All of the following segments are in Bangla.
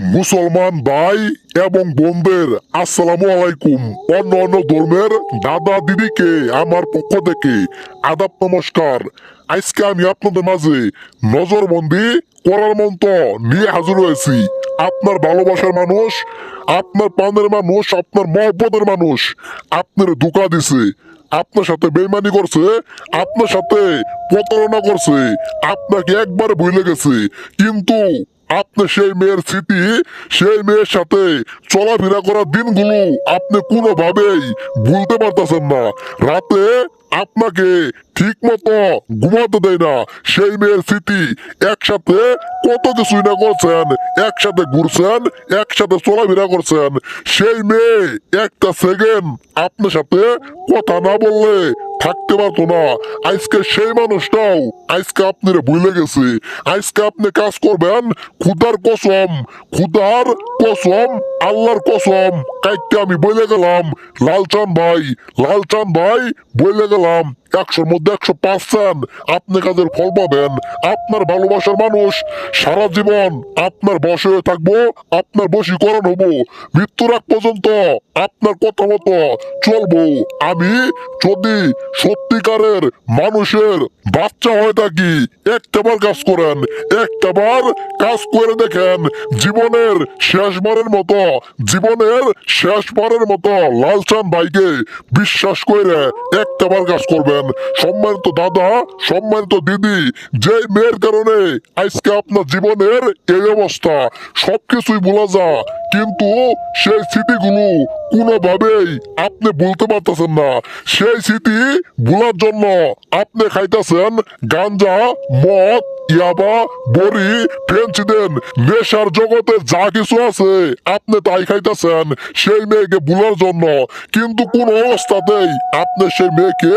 মুসলমান ভাই এবং বোনদের, আসসালামু আলাইকুম। অন্য অন্য ধর্মের দাদা দিদিকে, আমার পক্ষ থেকে আদাব নমস্কার। আজকে আমি আপনাদের মাঝে নজরবন্দি করার মন্ত্র নিয়ে হাজির হয়েছি। আপনার ভালোবাসার মানুষ, আপনার পানের মানুষ, আপনার মহব্বতের মানুষ আপনার ধোকা দিছে। আপনার সাথে বেইমানি করছে, আপনার সাথে প্রতারণা করছে। আপনাকে একবার ভুলে গেছে। কিন্তু আপনি সেই মেয়ের স্মৃতি, সেই মেয়ের সাথে চলাফেরা করার দিনগুলো আপনি কোনোভাবেই ভুলতে পারতেছেন না। রাতে আপনাকে ঠিক মতো ঘুমাতে দেয় না। সেই মেয়ের স্মৃতি একসাথে কত কিছুই না করছেন, একসাথে ঘুরছেন, একসাথে চলাফেরা করছেন। সেই মেয়ে একটা সেকেন্ড আপনার সাথে কথা না বললে থাকতে পারতো না। আজকে সেই মানুষটাও, আজকে আপনার ভুলে গেছে। আজকে আপনি কাজ করবেন খুদার কসম খুদার কসম, আল্লাহর কসম। কাইতে আমি বলে গেলাম, লালচান ভাই লালচান ভাই বলে গেলাম। একশোর মধ্যে একশো পার্সেন্ট আপনি কাজের ফল পাবেন। আপনার ভালোবাসার মানুষ সারা জীবন আপনার বসে হয়ে থাকব, আপনার বশীকরণ হব। মৃত্যুর আগ পর্যন্ত আপনার কথা মতো চলবো। আমি যদি সত্যিকারের মানুষের বাচ্চা হয়ে থাকি একটাবার কাজ করেন একটাবার কাজ করে দেখেন, জীবনের শেষবারের মতো, জীবনের শেষবারের মতো লালচান ভাইকে বিশ্বাস করে একটাবার কাজ করবেন। সম্মানিত দাদা সম্মানিত দিদি। যে মেয়ের কারণে আজকে আপনার জীবনের এই অবস্থা, সবকিছুই ভোলা যা কিন্তু সেই স্মৃতিগুলো কোনোভাবেই আপনি বলতে পারতেছেন না। সেই স্মৃতি ভোলার জন্য আপনি খাইতেছেন গাঞ্জা, মদ, ইয়াবা, বড়ি ফেন্সিদেন নেশার জগতে যা কিছু আছে আপনি তাই খাইতেছেন সেই মেয়েকে ভুলার জন্য। কিন্তু কোন অবস্থাতেই আপনি সেই মেয়েকে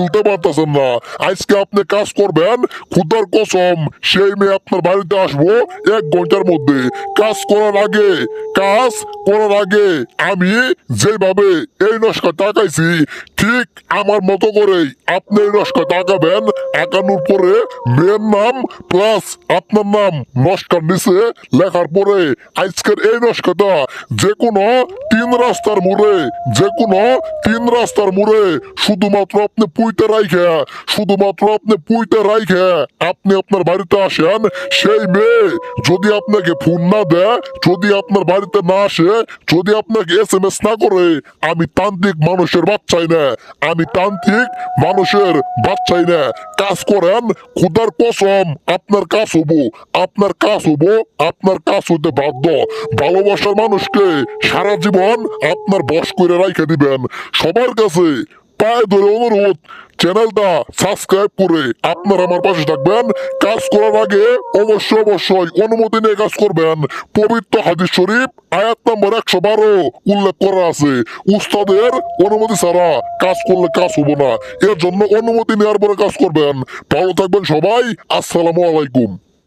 ভুলতে পারতেছেন না। আজকে আপনি কাজ করবেন খুদার কসম, সেই মেয়ে আপনার বাড়িতে আসব এক ঘণ্টার মধ্যে। কাজ করার আগে, কাজ করার আগে আমি যেভাবে এই নস্কার তাকাইছি ঠিক আমার মতো করেই। আপনি নস্কা তাকাবেন। একানোর পরে মেয়ের নাম প্লাস আপনার নাম নস্কার নিচে লেখার পরে আজকের এই নস্কাটা যে কোনো তিন রাস্তার মোড়ে যে কোনো তিন রাস্তার মোড়ে শুধুমাত্র আপনি পুইতে রাইখে, শুধুমাত্র আপনি পুইতে রাইখে আপনি আপনার বাড়িতে আসেন। সেই মেয়ে যদি আপনাকে ফোন না দেয়, যদি আপনার বাড়িতে না আসে, যদি আপনাকে এস এম এস না করে, আমি তান্ত্রিক মানুষের বাচ্চাই না। আমি তান্ত্রিক, মানুষের বাচ্চাই না। কাজ করেন, খুদার কসম, আপনার কাজ হব, আপনার কাজ হব, আপনার কাজ হতে বাধ্য। ভালোবাসার মানুষকে সারা জীবন আপনার বস করে রাইখে দিবেন। সবার কাছে পায়ে ধরে অনুরোধ চ্যানেলটা সাবস্ক্রাইব করে আপনারা আমার পাশে থাকবেন। কাজ করার আগে অবশ্যই অবশ্যই অনুমতি নিয়ে কাজ করবেন। পবিত্র হাদিস শরীফ, আয়াত নম্বর একশো বারো উল্লেখ করা আছে। উস্তাদের অনুমতি ছাড়া কাজ করলে কাজ হব না। এর জন্য অনুমতি নেওয়ার পরে কাজ করবেন। ভালো থাকবেন সবাই। আসসালামু আলাইকুম।